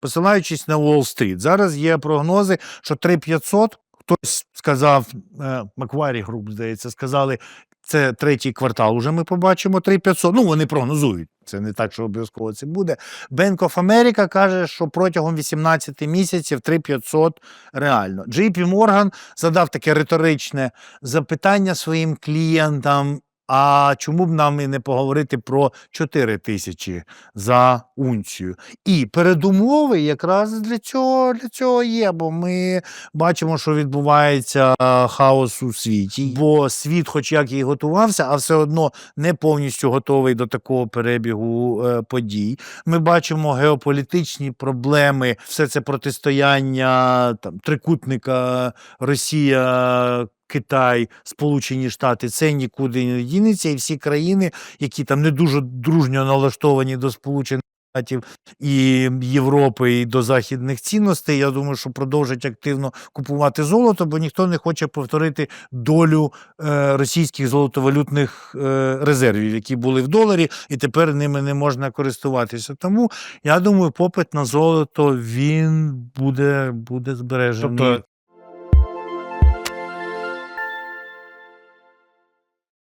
посилаючись на Уолл-стріт. Зараз є прогнози, що 3500, хтось сказав, е, Макварі Груп, здається, сказали, це третій квартал. Уже ми побачимо 3500. Ну, вони прогнозують. Це не так, що обов'язково це буде. Bank of America каже, що протягом 18 місяців 3500 реально. JP Morgan задав таке риторичне запитання своїм клієнтам. А чому б нам і не поговорити про 4 тисячі за унцію? І передумови якраз для цього, для цього є, бо ми бачимо, що відбувається е, хаос у світі. Бо світ, хоч як і готувався, а все одно не повністю готовий до такого перебігу е, подій. Ми бачимо геополітичні проблеми, все це протистояння там, трикутника Росія. Китай, Сполучені Штати, це нікуди не дінеться, і всі країни, які там не дуже дружньо налаштовані до Сполучених Штатів і Європи, і до західних цінностей, я думаю, що продовжать активно купувати золото, бо ніхто не хоче повторити долю е, російських золотовалютних е, резервів, які були в доларі, і тепер ними не можна користуватися. Тому я думаю, попит на золото він буде, буде збережений. Тобто